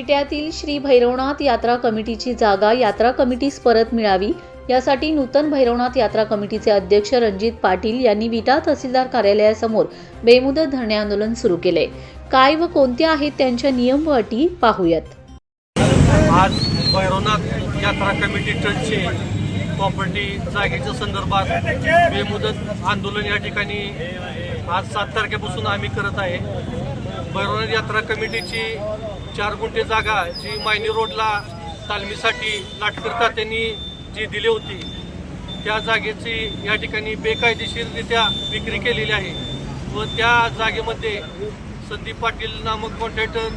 विट्यातील श्री भैरवनाथ यात्रा कमिटीची जागा यात्रा कमिटीस परत मिळावी. यासाठी नूतन भैरवनाथ यात्रा कमिटीचे अध्यक्ष रणजित पाटील यांनी विटा तहसीलदार कार्यालयासमोर बेमुदत धरणे आंदोलन सुरू केले. काय व कोणत्या आहेत त्यांच्या नियम व अटी पाहूयात. आज भैरवनाथ यात्रा कमिटी ट्रस्टचे प्रॉपर्टी जागेच्या संदर्भात बेमुदत आंदोलन या ठिकाणी आज सात तारखेपासून आम्ही करत आहे. भैरवनाथ यात्रा कमिटीची चार गुंठे जागा जी मायनी रोडला तालमीसाठी लाटकरता तात्यांनी जी दिली होती त्या जागेची या ठिकाणी बेकायदेशीररित्या विक्री केलेली आहे. व त्या जागेमध्ये संदीप पाटील नामक कॉन्ट्रॅक्टर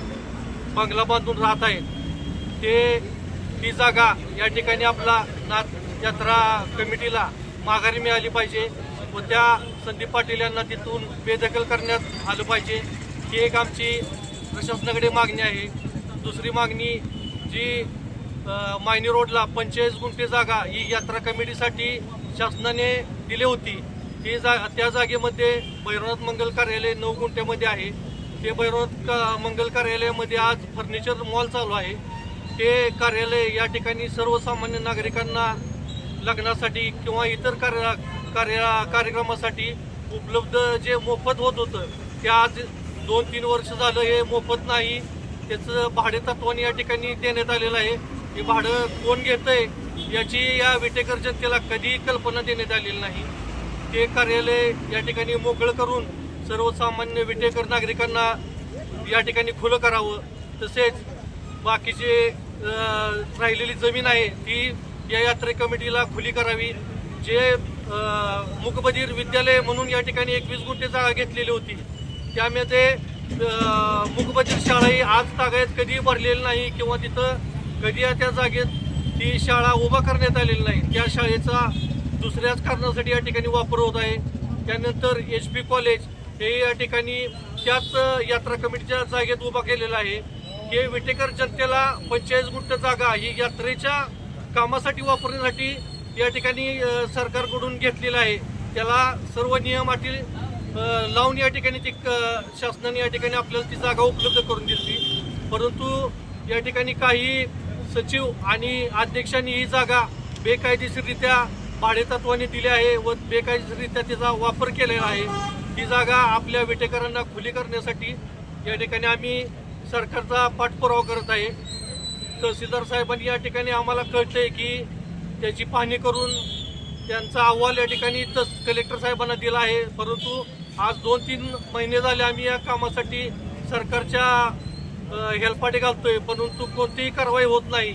बंगला बांधून राहत आहेत. ते ही जागा या ठिकाणी आपला नाथ यात्रा कमिटीला माघारी मिळाली पाहिजे व त्या संदीप पाटील यांना तिथून बेदखल करण्यात आलं पाहिजे. ही एक आमची प्रशासनाकडे मागणी आहे. दुसरी मागणी जी मायनी रोडला पंचेचाळीस गुंठे जागा ही यात्रा कमिटीसाठी शासनाने दिली होती. ही जा त्या जागेमध्ये भैरवनाथ मंगल कार्यालय नऊ गुंठ्यामध्ये आहे. ते भैरवनाथ का- मंगल कार्यालयामध्ये आज फर्निचर मॉल चालू आहे. ते कार्यालय या ठिकाणी सर्वसामान्य नागरिकांना लग्नासाठी किंवा इतर कार्य कार्य कार्यक्रमासाठी उपलब्ध जे मोफत होत होतं ते आज दोन तीन वर्ष झालं हे मोफत नाही. त्याचं भाडे तत्वाने या ठिकाणी देण्यात आलेलं आहे. हे भाडं कोण घेतंय याची या विटेकर जनतेला कधीही कल्पना देण्यात आलेली नाही. ते कार्यालय या ठिकाणी मोकळं करून सर्वसामान्य विटेकर नागरिकांना या ठिकाणी खुलं करावं. तसेच बाकीचे राहिलेली जमीन आहे ती या यात्रे कमिटीला खुली करावी. जे मुकबधीर विद्यालय म्हणून या ठिकाणी एकवीस गुंठे जागा घेतलेली होती. त्यामध्ये अं, शाळा शाळाही आज तागायत कधीही भरलेली नाही किंवा तिथं कधी त्या जागेत ती शाळा उभा करण्यात आलेली नाही. त्या शाळेचा दुसऱ्याच कारणासाठी या ठिकाणी वापर होत आहे. त्यानंतर एच पी कॉलेज हे या ठिकाणी त्याच यात्रा कमिटीच्या जागेत उभा केलेला आहे. हे विटेकर जनतेला पंचेचाळीस गुंठ जागा ही यात्रेच्या कामासाठी वापरण्यासाठी या ठिकाणी सरकारकडून घेतलेलं आहे. त्याला सर्व नियमातील लावून या ठिकाणी ती क- शासनाने या ठिकाणी आपल्याला ती जागा उपलब्ध करून दिली परंतु या ठिकाणी काही सचिव आणि अध्यक्षांनी ही जागा बेकायदेशीररित्या भाडेतत्वाने दिली आहे व बेकायदेशीररित्या तिचा वापर केलेला आहे. ती जागा आपल्या विटेकरांना खुली करण्यासाठी या ठिकाणी आम्ही सरकारचा पाठपुरावा करत आहे. तहसीलदार साहेबांनी या ठिकाणी आम्हाला कळतंय की त्याची पाहणी करून त्यांचा अहवाल या ठिकाणी तस कलेक्टर साहेबांना दिला आहे. परंतु आज दोन तीन महिने झाले आम्ही या कामासाठी सरकारच्या अ, हेलपाटे घालतोय. परंतु कोणतीही कारवाई होत नाही.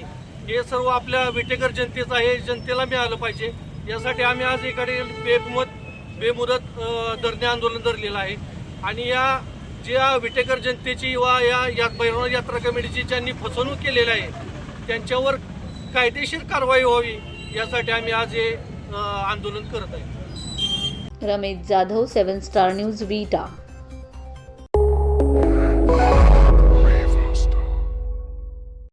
हे सर्व आपल्या विटेकर जनतेचं आहे. जनतेला मिळालं पाहिजे. यासाठी आम्ही आज इकडे बेमुदत बेमुदत धरणे आंदोलन धरलेलं आहे. आणि या ज्या विटेकर जनतेची वा या या भैरवनाथ यात्रा कमिटीची ज्यांनी फसवणूक केलेली आहे त्यांच्यावर कायदेशीर कारवाई व्हावी. यासाठी आम्ही आज हे आंदोलन करत आहे. Ramesh Jadhav seven star news Vita.